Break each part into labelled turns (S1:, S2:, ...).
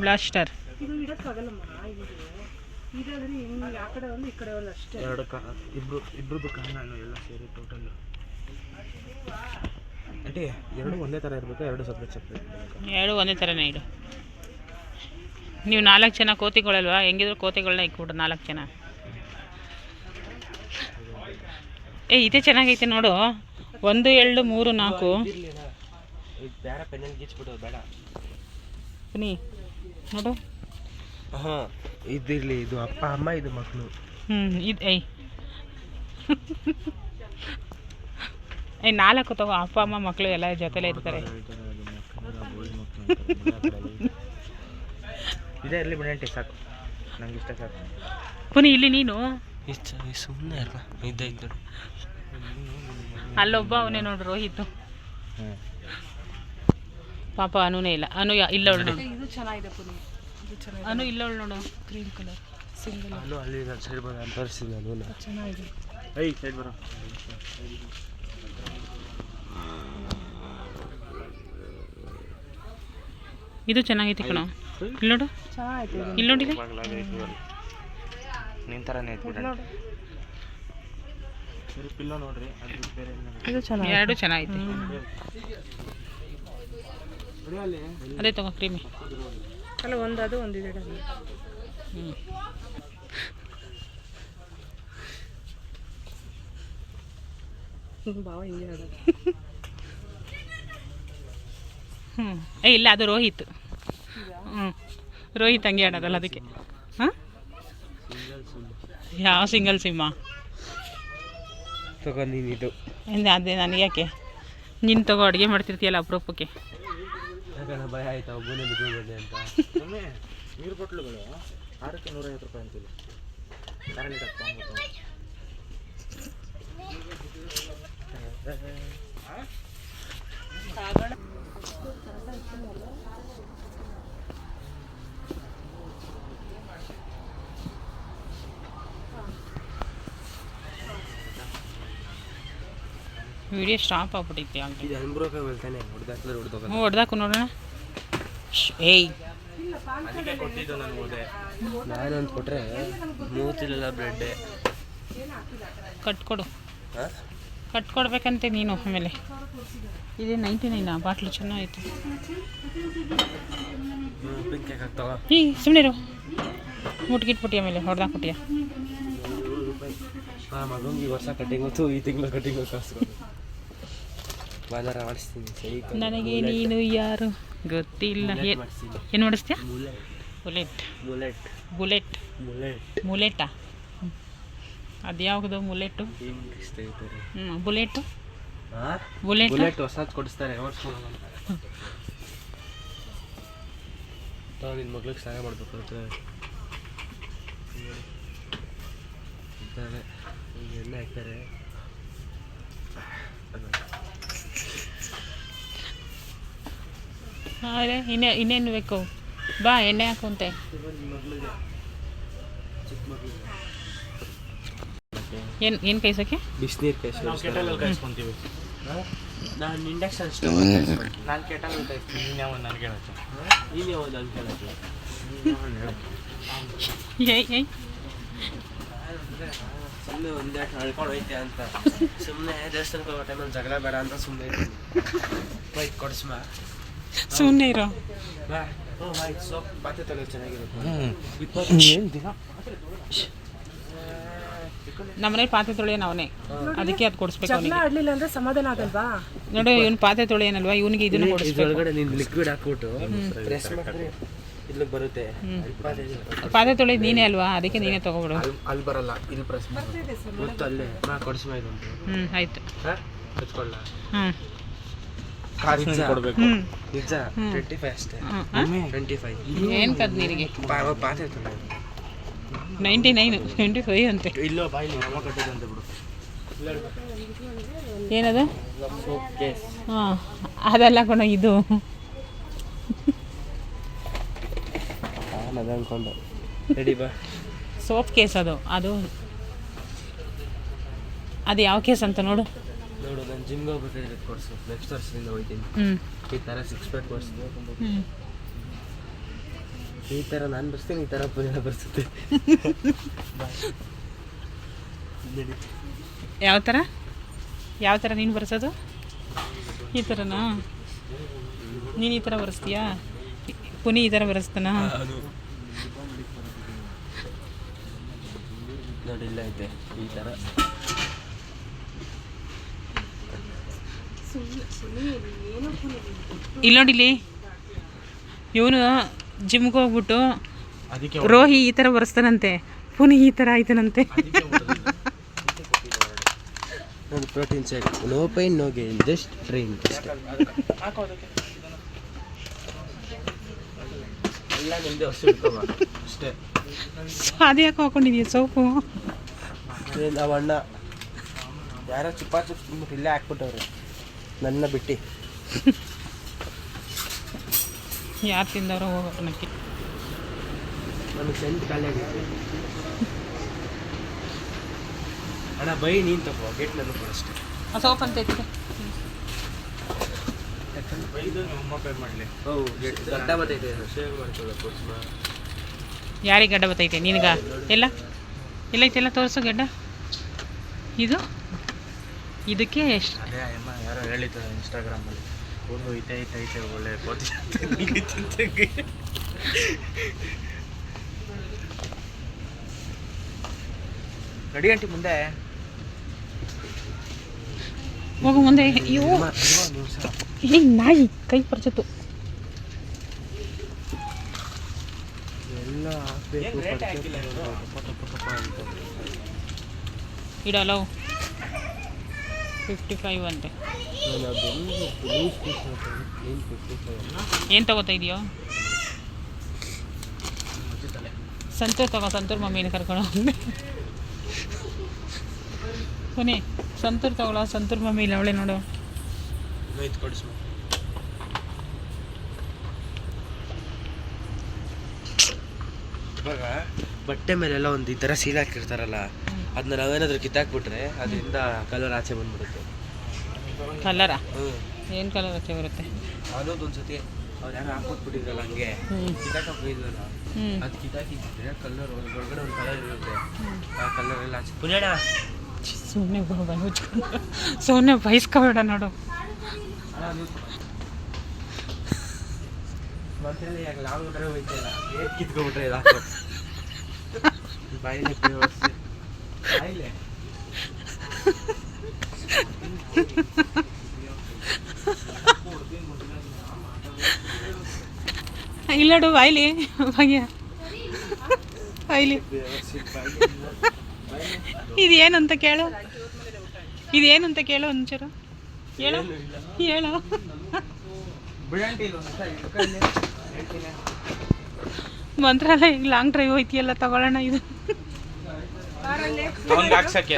S1: Blaster.
S2: ಇದು ಇಡಕ್ಕಾಗಲ್ಲಮ್ಮ ಇದು. ಇದಾದ್ರೆ ಹಿಂಗೆ ಆ ಕಡೆ ಒಂದು ಈ ಕಡೆ ಒಂದು ಅಷ್ಟೇ.
S3: ಎರಡು ಕಾ ಇಬ್ರು ಇಬ್ರದ್ದು ಕಾರಣಗಳು ಎಲ್ಲ ಸೇರಿ ಟೋಟಲ್ ಅಡ್ಡಿ ಎರಡು ಒಂದೇ ಥರ ಇರಬೇಕು ಎರಡು ಸಪ್ರೇಟ್ ಸಪ್ರೇಟ್
S1: ಎರಡು ಒಂದೇ ಥರನೇ ಇಡು. ನೀವು ನಾಲ್ಕು ಜನ ಕೋತಿಗಳಲ್ವಾ? ಹೆಂಗಿದ್ರು ಕೋತಿಗಳನ್ನ ಇಕ್ಬಿಡು ನಾಲ್ಕು ಜನ. ಏ ಇದೇ ಚೆನ್ನಾಗೈತೆ ನೋಡು. ಒಂದು ಎರಡು ಮೂರು ನಾಲ್ಕು.
S3: ಇದು ಬೇರೆ ಪೆನ್ನಲ್ಲಿ ಗೀಚ್ಬಿಟ್ಟು ಬೇಡ.
S1: ಬನ್ನಿ ನೋಡು.
S3: ಹಾಂ ಇದಿರಲಿ ಇದು ಅಪ್ಪ ಅಮ್ಮ ಇದು ಮಕ್ಕಳು
S1: ಹ್ಞೂ ಇದು ಐ ಏ ನಾಲ್ಕು ತಗೋ ಅಪ್ಪ ಅಮ್ಮ ಮಕ್ಕಳು ಎಲ್ಲ ಜೊತೆಲೇ ಇರ್ತಾರೆ.
S3: ಇದೇ ಇರಲಿ ಬಿಡಂಟಿ ಸಾಕು. ನಂಗೆ ಇಷ್ಟ ಸಾಕು.
S1: ಪುನಿ ಇಲ್ಲಿ ನೀನು?
S3: ಇಷ್ಟ ಸುಮ್ಮನೆ ಅಲ್ಲ ಇದ್ದರು
S1: ಅಲ್ಲೊಬ್ಬ ಅವನೇ ನೋಡು ರೋಹಿತ್.
S3: ಹ್ಞೂ
S1: ಪಾಪ ಅನುನೇ ಇಲ್ಲ. ಅನು ಇಲ್ಲ ಅವಳು ನೋಡು.
S2: ಇದು ಚೆನ್ನಾಗಿದೆ ಪುನಿ ಇದು ಚೆನ್ನಾಗಿದೆ.
S1: ಅನು ಇಲ್ಲ ಅವಳು ನೋಡು.
S2: ಕ್ರೀಮ್ ಕಲರ್ ಸಿಂಗಲ್
S3: ಅನು ಅಲ್ಲಿ ಸೈಡ್ ಬರ ಅಂತ ತೋರಿಸ್ತೀನಿ ಅನು
S2: ಚೆನ್ನಾಗಿದೆ.
S3: ಐ ಸೈಡ್ ಬರ
S1: ಇದು ಚೆನ್ನಾಗೈತೆ ಕಣೋ. ಇಲ್ಲಿ ನೋಡು.
S2: ಚೆನ್ನಾಗಿದೆ.
S1: ಇಲ್ಲಿ ನೋಡಿ
S3: ನಿನ್ನ ಥರನೇ ಐತೆ ಬಿಡ.
S2: ನೋಡು.
S3: ಸರಿ ಪಿಲ್ಲೋ ನೋಡ್ರಿ ಅದು ಬೇರೆ.
S2: ಇದು ಚೆನ್ನಾಗಿದೆ
S1: ಎರಡು ಚೆನ್ನಾಗೈತೆ
S3: ನೋಡಿ ಅಲ್ಲಿ
S1: ಅದೇ ತಗೋ ಕ್ರೀಮಿ.
S2: ಅಲ್ಲ ಒಂದು ಅದು ಒಂದು ಇದು
S1: ಹ್ಞೂ
S2: ಹಿಂಗೆ ಹೇಳೋದು
S1: ಹ್ಞೂ ಏ ಇಲ್ಲ ಅದು ರೋಹಿತ್. ಹ್ಞೂ ರೋಹಿತ್ ಹಂಗೆ ಆಡೋದಲ್ಲ ಅದಕ್ಕೆ. ಹಾಂ? ಯಾವ ಸಿಂಗಲ್ ಸಿಮ್ಮ
S3: ತಗೋ ನೀನು ಇದು.
S1: ಹಿಂದೆ ಅದೇ ನನಗೆ ಯಾಕೆ? ನೀನು ತಗೋ ಅಡುಗೆ ಮಾಡ್ತಿರ್ತೀಯಲ್ಲ ಅಪರೂಪಕ್ಕೆ.
S3: ಯಾಕಂದ್ರೆ ಭಯ ಆಯ್ತಾ ಒಬ್ಬನೇ ಬಿದ್ದು ಅಂತ. ಒಮ್ಮೆ ನೀರು ಬಾಟ್ಲುಗಳು ಆರಕ್ಕೆ ನೂರೈವತ್ತು ರೂಪಾಯಿ ಅಂತೀವಿ. ಕರೆಂಟ್ ತೊಗೊಂಡ್ಬಿಟ್ಟು
S1: ವಿಡಿಯೋ ಸ್ಟಾಪ್ ಆಗ್ಬಿಟ್ಟೈತಿ
S3: ಇದು ಹೊಡೆದೋಗ
S1: ಹ್ಞೂ ಹೊಡ್ದಾಕು ನೋಡೋಣ. ಏಯ್.
S3: ಅದಕ್ಕೆ ಕೊಟ್ಟಿದ್ದು ನಾನು ಹೋದೆ. ನಾನೊಂದು ಕೊಟ್ಟರೆ ಮೂತಿಲೆಲ್ಲ ಬ್ರೆಡ್ಡೆ
S1: ಕಟ್ಕೊಡು.
S3: ಹಾಂ?
S1: ಕಟ್ಕೊಡ್ಬೇಕಂತೆ ನೀನು ಆಮೇಲೆ. ಇದೇ ನೈಂಟಿ ನೈನಾ ಬಾಟ್ಲು ಚೆನ್ನಾಗಿತ್ತು ಹೀ ಸುಮ್ಮನೆ ಮುಟ್ಗಿಟ್ಬಿಟ್ಟಿ ಆಮೇಲೆ ಹೊಡೆದಾಕ್ಬಿಟ್ಟಿಯ
S3: ಹಾಂ ಮಗಂಗೆ ಈ ವರ್ಷ ಕಟ್ಟಿಂಗ್ ಈ ತಿಂಗಳು ಕಟ್ಟಿಂಗ್ ಸರಿ
S1: ನನಗೆ ನೀನು ಯಾರು? ಗೊತ್ತಿಲ್ಲ. ಏನು ಮಾಡಿಸ್ತೀಯ?
S3: ಬುಲೆಟ್
S1: ಬುಲೆಟ್
S3: ಬುಲೆಟ್
S1: ಬುಲೆಟ್
S3: ಬುಲೆಟಾ
S1: ಮುಲೆಟಾ ಅದು ಯಾವುದು? ಮುಲೆಟು ಹ್ಞೂ ಬುಲೆಟು ಬುಲೆಟ್
S3: ಬುಲೆಟ್ ಹೊಸದು ಕೊಡಿಸ್ತಾರೆ. ತಾವು ನಿನ್ನ ಮಗ್ಳಿಗೆ ಸಹಾಯ ಮಾಡಬೇಕು ಅಂತ. ಇದ್ದಾರೆ ಈಗ ಎಣ್ಣೆ ಹಾಕ್ತಾರೆ.
S1: ಅರೆ ಇನ್ನೇ ಇನ್ನೇನು ಬೇಕು ಬಾ ಎಣ್ಣೆ ಹಾಕುವಂತೆ ಏನು ಏನು ಕೈಸೋಕ್ಕೆ
S3: ಬಿಸಿನೀರು
S4: ಕಾಯಿಸ್ಕೊಂತೀವಿ
S3: ನಾನು ಇಂಡಕ್ಷನ್
S4: ನಾನು ಕೆಟಲ್ ನೀನು ಯಾವ ನನಗೆ ಹೇಳತ್ತೆ
S3: ನೀನು ಯಾವ್ದು ಅಲ್ಲಿ
S1: ಏಯ್
S3: ಸುಮ್ಮನೆ ಒಂದೇ ನಡ್ಕೊಂಡು ಹೋಯ್ತೆ ಅಂತ ಸುಮ್ಮನೆ ದೇವಸ್ಥಾನಕ್ಕೆ ಹೋಗೋ ಟೈಮಲ್ಲಿ ಜಗಳ ಬೇಡ ಅಂತ ಸುಮ್ಮನೆ ಬೈಕ್ ಕೊಡಿಸ್ಮಾ
S1: ಸುಮ್ಮನೆ ಇರೋ.
S3: ನಮ್ಮನೆ ಪಾತ್ರೆ
S1: ತೊಳೆಯೋನು ಅವನೇ. ಅದಕ್ಕೆ ಅದು ಕೊಡಿಸ್ಬೇಕು
S2: ಜಗಳ ಆಡ್ಲಿಲ್ಲ ಅಂದ್ರೆ ಸಮಾಧಾನ ಆಗಲ್ವಾ?
S1: ನೋಡು ಇವ್ನು ಪಾತ್ರೆ ತೊಳೆಯೋನಲ್ವಾ? ಇವನಿಗೆ ಇದನ್ನು ಕೊಡಿಸ್ಬೇಕು.
S3: ಇದ್ರೊಳಗಡೆ ನೀನು ಲಿಕ್ವಿಡ್ ಹಾಕ್ಬಿಟ್ಟು ಪ್ರೆಸ್ ಮಾಡಿದ್ರೆ ಇಲ್ಲಿ ಬರುತ್ತೆ.
S1: ಪಾತ್ರೆ ತೊಳೆಯೋದು ನೀನೇ ಅಲ್ವಾ? ಅದಕ್ಕೆ ನೀನೇ ತಗೋಬಿಡು.
S3: ಅಲ್ಲಿ ಅಲ್ಲಿ ಬರಲ್ಲ. ಇಲ್ಲಿ ಪ್ರೆಸ್ ಮಾಡಿ. ಅಲ್ಲೇ. ನಾ ಕೊಡಿಸ್ಮಾ ಇದೊಂದು
S1: ಹ್ಞೂ ಆಯ್ತು.
S3: ಹಚ್ಕೊಳ್ಳ
S1: ಹ್ಞೂ
S4: ಕೊಡಬೇಕು.
S3: ನಿಜ. ಟ್ವೆಂಟಿ ಫೈವ್ ಅಷ್ಟೇ. ಟ್ವೆಂಟಿ ಫೈವ್
S1: ಏನು ಕದ್ ನಿನಗೆ
S3: ಪಾತ್ರೆ ತೊಳೆ
S1: ನೈಂಟಿ ನೈನ್ ಟ್ವೆಂಟಿ ಫೈವ್ ಅಂತೆ.
S3: ಇಲ್ಲೋ ಬಾಯಿ ನಮ್ಮ ಕಟ್ಟಿದಂತೆ ಬಿಡು.
S1: ಏನದು?
S3: ಸೋಪ್ ಕೇಸ್
S1: ಹಾಂ ಅದೆಲ್ಲ ಕಣ ಇದು.
S3: ಅನ್ಕೊಂಡು. ರೆಡಿ ಬಾ.
S1: ಸೋಪ್ ಕೇಸ್ ಅದು ಅದು. ಅದು ಯಾವ ಕೇಸ್ ಅಂತ ನೋಡು.
S3: ನೋಡು ನಾನು ಜಿಮ್ಗೆ ಹೋಗ್ಬೇಕಾದ್ರೆ ಕೊಡಿಸು. ನೆಕ್ಸ್ಟ್ ವರ್ಷದಿಂದ ಹೋಗ್ತೀನಿ.
S1: ಹ್ಞೂ
S3: ಈ ಥರ ಸಿಕ್ಸ್ ಪ್ಯಾಕ್ ಕೊಡಿಸಿದೆ
S1: ಹ್ಞೂ
S3: ಈ ಥರ ನಾನು ಬರ್ಸ್ತೀನಿ ಈ ಥರ ಪುನಃ ಬರ್ಸುತ್ತೆ
S1: ಯಾವ ಥರ ಯಾವ ಥರ ನೀನು ಬರ್ಸೋದು? ಈ ಥರನಾ ನೀನು ಈ ಥರ ಬರೆಸ್ತೀಯಾ? ಪುನಿ ಈ ಥರ ಬರೆಸ್ತಾನಾ?
S3: ನೋಡಿಲ್ಲ ಐತೆ. ಈ ಥರ
S1: ಇಲ್ಲಿ ನೋಡಿಲಿ ಇವನು ಜಿಮ್ಗೆ ಹೋಗ್ಬಿಟ್ಟು
S3: ಅದಕ್ಕೆ
S1: ರೋಹಿ ಈ ಥರ ಬರೆಸ್ತಾನಂತೆ ಪುನಿ ಈ ಥರ ಆಯ್ತಾನಂತೆ.
S3: Protein shake no pain no gain just train
S1: ಅದು ಯಾಕೆ ಹಾಕೊಂಡಿದ್ಯಾ ಸೋಪು?
S3: ನಾವು ಅಣ್ಣ. ಯಾರೋ ಚುಪ್ಪ ಚುಪ್ಪ ಇಲ್ಲೇ ಹಾಕ್ಬಿಟ್ಟವ್ರೆ. ನನ್ನ ಬಿಟ್ಟು.
S1: ಯಾರು ತಿಂದವರು ಹೋಗೋಕೆ ನಕ್ಕಿ
S3: ನನಗೆ ಸೆಂಟ್ ಖಾಲಿ ಆಗೈತೆ ಅಣ್ಣ ಬೈ ನೀನು ತಗೋ ಗೇಟ್ ನನ್ನ ಅಷ್ಟೇ.
S1: ಆ ಸೋಪ್ ಅಂತ ಐತೆ
S3: ಬೈದು ಅಮ್ಮ ಪೇ ಮಾಡಲಿ. ಓ ಗೇಟ್ ಗಡ್ಡ ಬತ್ತೈತೆ ಶೇವ್ ಮಾಡ್ಕೊಳ್ಳೋ ಕೊಡ್ಸ್ಮ
S1: ಯಾರಿಗೆ ಗಡ್ಡ ಬತ್ತೈತೆ ನಿನಗ? ಎಲ್ಲ? ಎಲ್ಲೈತೆಲ್ಲ ತೋರಿಸು ಗಡ್ಡ. ಇದು? ಇದಕ್ಕೆ ಎಷ್ಟು?
S3: ಅದೇ ಅಮ್ಮ ಯಾರೋ ಹೇಳಿದ್ದಾರೆ ಇನ್ಸ್ಟಾಗ್ರಾಮಲ್ಲಿ ಒಂದು ಐತೆ ಐತೆ ಐತೆ ಒಳ್ಳೆ ಕೋತಿ ನಡಿ ಆಂಟಿ ಮುಂದೆ.
S1: ಹೋಗು ಮುಂದೆ. ಅಯ್ಯೋ ಏ ನಾಯಿ ಕೈ ಪರಿಚಿತು
S3: ಎಲ್ಲ ಹಾಕ್ಬೇಕು
S1: ಇಡಲ್ಲ ಫಿಫ್ಟಿ ಫೈವ್ ಅಂತೆ ಏನು ತಗೋತಾ ಇದೆಯೋ? ಸಂತೂರ್ ತಗೋ ಸಂತೂರ್ ಮಮ್ಮಿನ ಕರ್ಕೊಂಡು ಕೊನೆ ಸಂತೂರ್ ತಗೊಳ ಸಂತೂರ್ ಮಮ್ಮಿ ಇಲ್ಲ ಅವಳೆ ನೋಡು.
S3: ಇವಾಗ ಬಟ್ಟೆ ಮೇಲೆಲ್ಲ ಒಂದು ಈ ಥರ ಸೀಲ್ ಹಾಕಿರ್ತಾರಲ್ಲ ಅದನ್ನ ನಾವೇನಾದ್ರೂ ಕಿತ್ತಾಕ್ಬಿಟ್ರೆ ಅದರಿಂದ ಕಲರ್ ಆಚೆ ಬಂದ್ಬಿಡುತ್ತೆ.
S1: ಕಲರಾ
S3: ಹ್ಞೂ
S1: ಏನು ಕಲರ್ ಆಚೆ ಬರುತ್ತೆ?
S3: ಅನ್ನೋದು ಒಂದ್ಸತಿ ಅವ್ರು ಯಾರು ಹಾಕ್ಬಿಟ್ಬಿಟ್ಟಿದ್ರಲ್ಲ ಹಂಗೆ.
S1: ಹ್ಞೂ
S3: ಕಿತ್ತಾಕಕ್ಕೆ ಹೋಗಿದ್ವಲ್ಲ? ಅದು ಕಿತ್ತಾಕಿದ್ರೆ ಕಲರ್ ಒಳಗಡೆ ಒಂದು ಕಲರ್ ಇರುತ್ತೆ. ಆ ಕಲರ್ ಎಲ್ಲ ಆಚೆ ಪುಣ್ಯಣ!
S1: ಸುಮ್ಮನೆ ಸುಮ್ಮನೆ ಬಯಸ್ಕೋಬೇಡ ನೋಡು.
S3: ಲಾಂಗ್ ಡ್ರೈವ್ ಹೋಯ್ತಲ್ಲ ಏಟ್ ಕಿತ್ಕೊಬಿಟ್ರೆ ಇದು ಹಾಕೋ ಬಾಯಿಲೆ ಬಾಯಿಲೆ,
S1: ಭಾಗ್ಯ. ಬಾಯ್ಲಿ. ಇದೇನಂತ ಅಂತ ಕೇಳು. ಇದೇನು ಅಂತ ಕೇಳು ಒಂಚೂರು. ಹೇಳು ಹೇಳು. ಮಂತ್ರಾಲಯ ಲಾಂಗ್ ಡ್ರೈವ್ ಹೋಯ್ತಿಯಲ್ಲ, ತಗೊಳ್ಳೋಣ ಇದು.
S4: ಅವ್ನಿಗೆ ಹಾಕ್ಸಕ್ಕೆ.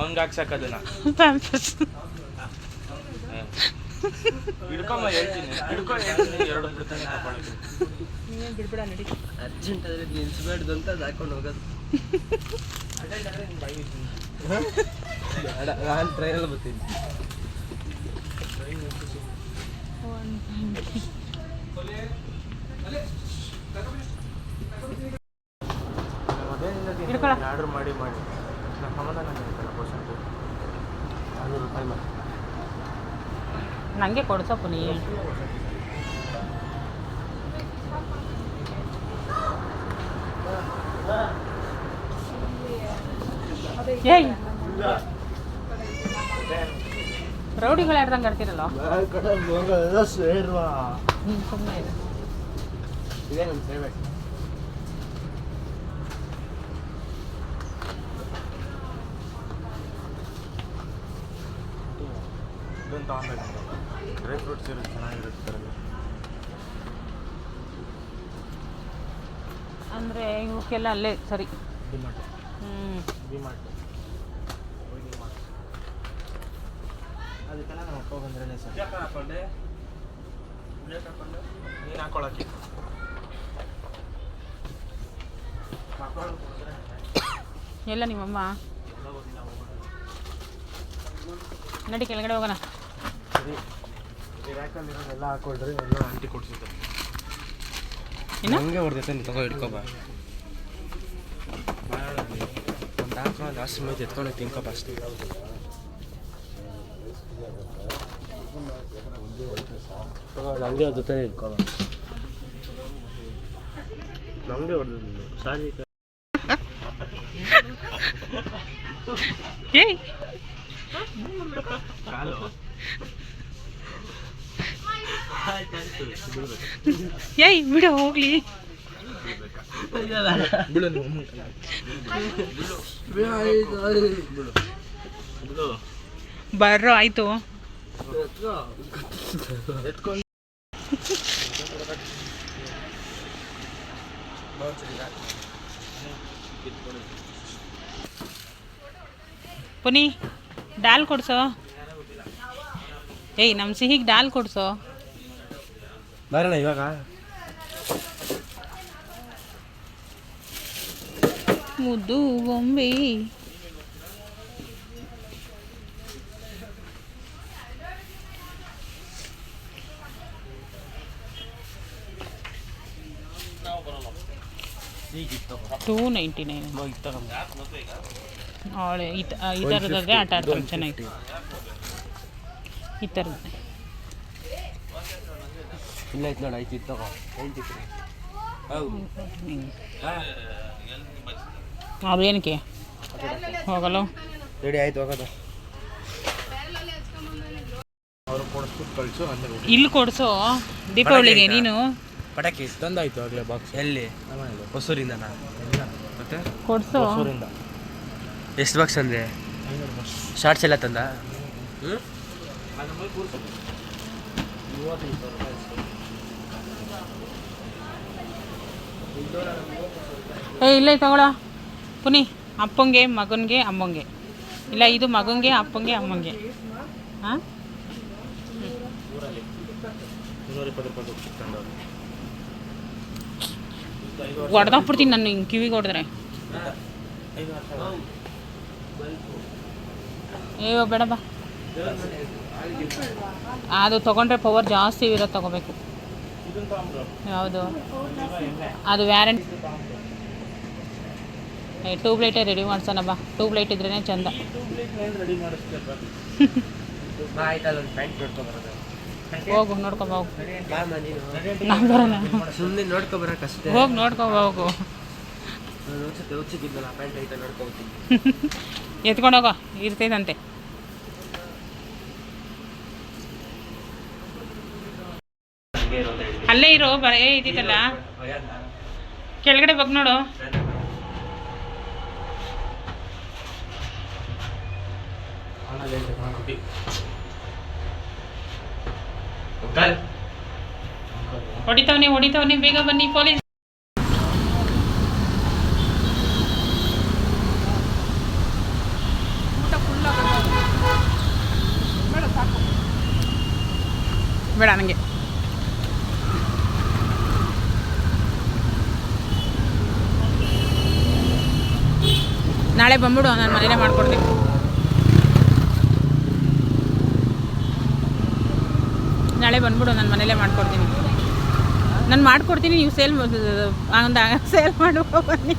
S4: ಅವ್ನ್ಗೆ ಹಾಕ್ಸಕ್ಕೆ ಅದನ್ನ.
S1: ಪ್ಯಾಂಪರ್ಸ್
S4: ಹಿಡ್ಕೊಂಬ ಹೇಳ್ತೀನಿ. ಹಿಡ್ಕೊ ಹೇಳ್ತೀನಿ ಎರಡು ನೀನು
S1: ಬಿಡ್ಬಿಡ ನಡಿ
S3: ಅರ್ಜೆಂಟ್ ಆದರೆ ನಿಲ್ಸ್ಬೇಡ್ದು ಅಂತ ಅದು ಹಾಕೊಂಡು ಹೋಗೋದು. ಬೇಡ ನಾನು ಟ್ರೈನಲ್ಲಿ ಬರ್ತೀನಿ.
S4: ಆರ್ಡರ್ ಮಾಡಿ ಮಾಡಿ. ನಮ್ಮ ಸಮಾಧಾನ ಆಯ್ತಲ್ಲ ಪರ್ಸೆಂಟ್
S3: ನಾನ್ನೂರು ರೂಪಾಯಿ ಮಾಡಿ.
S1: ನನಗೆ ಕೊಡ್ಸಪ್ಪ ನೀ. ಏಯ್! ರೌಡಿಗಳು ಆಡ್ದಂಗೆ ಆಡ್ತಿರಲ್ಲ?
S3: ಸೇರ್ವಾ.
S1: ಹ್ಞೂ ಸುಮ್ಮನೆ
S3: ಇದೇ ನನ್ನ ಸೇವೆ
S4: ಇದನ್ನು ತಗೊಂಬೇಕು ಡ್ರೈ ಫ್ರೂಟ್ಸ್ ಇರುತ್ತೆ ಚೆನ್ನಾಗಿರುತ್ತೆ ತರಲಿ
S1: ಅಂದರೆ ಇವಕ್ಕೆಲ್ಲ ಅಲ್ಲೇ ಸರಿ.
S4: ಡಿಮಾರ್ಟ್.
S1: ಹ್ಞೂ
S4: ಡಿಮಾರ್ಟ್. ಡಿಮಾರ್ಟ್.
S3: ಅದಕ್ಕೆಲ್ಲ ನಮ್ಮ ಅಪ್ಪ ಬಂದ್ರೆ ಸರ್.
S4: ಹಾಕೊಂಡೆ ಹಾಕೊಂಡೆ ನೀನು ಹಾಕೊಳಕ್ಕೆ.
S1: ಎಲ್ಲ ನಿಮ್ಮಮ್ಮ? ನಡಿ ಕೆಳಗಡೆ ಹೋಗೋಣ.
S4: ಈ ರ್ಯಾಕಲ್ಲಿರೋದೆಲ್ಲ ಹಾಕೊಳ್ರಿ ಎಲ್ಲ ಆಂಟಿ ಕೊಡ್ಸಿದ್ದೆ
S1: ಏನು
S3: ಹಂಗೆ ಹೊಡೆದೈತೆ ನೀನು ತಗೋ ಹಿಡ್ಕೊಬ ಒಂದು ಹಾಕೋ ಜಾಸ್ತಿ ಮೇಲೆ ಎತ್ಕೊಂಡು ತಿನ್ಕೊಬ ಅಷ್ಟೇ ಹಂಗೆ ಜೊತೆ ಹಿಡ್ಕೊಬ ನಮಗೆ ಹೊಡೆದಿದ್ದು ಸಾರಿ
S1: ಏಯ್! ಏಯ್ ಬಿಡು ಹೋಗ್ಲಿ. ಬರ್ರೋ ಆಯ್ತು. ಪುನಿ ಡಾಲ್ ಕೊಡ್ಸೋ. ಏಯ್ ನಮ್ಮ ಸಿಹಿಗೆ ಡಾಲ್ ಕೊಡ್ಸೋ.
S3: ಬರೋಣ ಇವಾಗ
S1: ಮುದ್ದು ಗೊಂಬೆ ಟೂ ನೈಂಟಿ ನೈನ್ ಅವಳೆ ಈ ತ- ಈ ಥರದಾದ್ರೆ ಆಟ ಆಡ್ತಾಳೆ ಚೆನ್ನಾಗಿ. ಈ ಥರದ್ದು
S3: ಇಲ್ಲ ಐತೆ ನೋಡಿ ಐತಿ ತಗೋ. ಐತಿ
S1: ಅವೇನಕ್ಕೆ ಹೋಗಲ್ಲ?
S3: ರೆಡಿ ಆಯ್ತು ಹೋಗೋದು.
S1: ಇಲ್ಲಿ ಕೊಡ್ಸೋ? ದೀಪಾವಳಿಗೆ ನೀನು?
S3: ಪಟಾಕಿ ತಂದಾಯ್ತು ಆಗಲೇ ಬಾಕ್ಸ್ ಎಲ್ಲಿ? ಹೊಸೂರಿಂದನಾ? ಮತ್ತೆ?
S1: ಕೊಡಿಸೋ?
S3: ಹೊಸೂರಿಂದ. ಎಷ್ಟು ಬಾಕ್ಸ್ ಅಂದ್ರೆ ಶಾರ್ಟ್ಸ್ ಎಲ್ಲ ತಂದ?
S1: ಏ ಇಲ್ಲೇ ತಗೊಳ ಪುನಿ, ಅಪ್ಪಂಗೆ, ಮಗನಿಗೆ, ಅಮ್ಮಂಗೆ. ಇಲ್ಲ, ಇದು ಮಗನಿಗೆ, ಅಪ್ಪಂಗೆ, ಅಮ್ಮಂಗೆ. ಹಾಂ? ಹೊಡೆದಾಕ್ಬಿಡ್ತೀನಿ ನಾನು, ಹಿಂಗೆ ಕಿವಿಗೆ ಹೊಡೆದ್ರೆ. ಏಯೋ ಬೇಡ ಬಾ. ಅದು ತೊಗೊಂಡ್ರೆ ಪವರ್ ಜಾಸ್ತಿ ಇರೋದು ತೊಗೋಬೇಕು. ಯಾವುದು ಅದು ವ್ಯಾರಂಟಿ ಏ ಟ್ಯೂಬ್ ಲೈಟೇ ರೆಡಿ ಮಾಡ್ಸೋಣ ಬಾ. ಟ್ಯೂಬ್ ಲೈಟ್ ಇದ್ರೇ ಚಂದ. ಹೋಗು ನೋಡ್ಕೊಂಬ ಹೋಗು.
S3: ಸುಮ್ಮನೆ ನೋಡ್ಕೊಬರಕ್ಕಷ್ಟೇ
S1: ಹೋಗಿ ನೋಡ್ಕೊಂಬ ಹೋಗು. ಎತ್ಕೊಂಡೋಗೋ ಇರ್ತೈತಂತೆ. ಅಲ್ಲೇ ಇರೋ ಬರೇ ಇದ್ದಿದ್ದಲ್ಲ. ಕೆಳಗಡೆ ಬಗ್ ನೋಡು. ಹೊಡಿತಾವನೆ ಹೊಡಿತಾವನೆ ಬೇಗ ಬನ್ನಿ ಪೊಲೀಸ್ ಬೇಡ ನನಗೆ ನಾಳೆ ಬಂದ್ಬಿಡು, ನಾನು ಮನೇಲೇ ಮಾಡ್ಕೊಡ್ತೀನಿ. ನಾಳೆ ಬಂದ್ಬಿಡು, ನಾನು ಮನೇಲೇ ಮಾಡ್ಕೊಡ್ತೀನಿ. ನಾನು ಮಾಡ್ಕೊಡ್ತೀನಿ, ನೀವು ಸೇಲ್ ಸೇಲ್ ಮಾಡುವ ಬನ್ನಿ.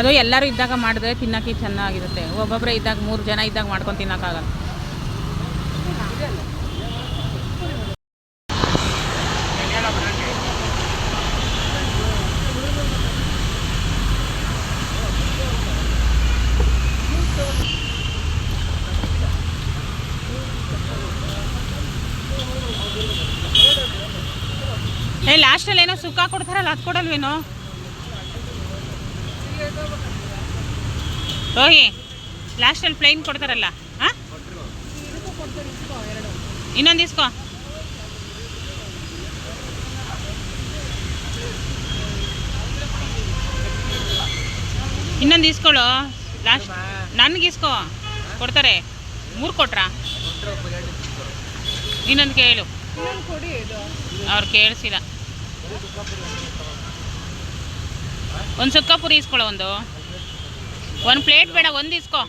S1: ಅದು ಎಲ್ಲರೂ ಇದ್ದಾಗ ಮಾಡಿದ್ರೆ ತಿನ್ನೋಕೆ ಚೆನ್ನಾಗಿರುತ್ತೆ. ಒಬ್ಬೊಬ್ಬರೇ ಇದ್ದಾಗ ಮೂರು ಜನ ಇದ್ದಾಗ ಮಾಡ್ಕೊಂಡು ತಿನ್ನೋಕ್ಕಾಗಲ್ಲ ಏ ಸುಕ್ಕ ಕೊಡ್ತಾರಲ್ಲ ಅದು ಕೊಡಲ್ವೇನೋ? ಹೋಗಿ ಲಾಸ್ಟಲ್ಲಿ ಪ್ಲೈನ್ ಕೊಡ್ತಾರಲ್ಲ ಹಾಂ ಇನ್ನೊಂದು ಇಸ್ಕೋ. ಇನ್ನೊಂದು ಇಸ್ಕೊಳು. ಲಾಸ್ಟ್ ನನಗೆ ಇಸ್ಕೋ. ಕೊಡ್ತಾರೆ. ಮೂರು ಕೊಟ್ರಾ? ಇನ್ನೊಂದು ಕೇಳು.
S2: ಇನ್ನೊಂದು ಕೊಡಿ ಇದು.
S1: ಅವ್ರು ಕೇಳಿಸಿಲ್ಲ. ಒಂದು ಸುಕ್ಕ ಪುರಿ ಇಸ್ಕೊಳ್ಳೋ ಒಂದು. ಒಂದು ಪ್ಲೇಟ್ ಬೇಡ ಒಂದು ಇಸ್ಕೋ.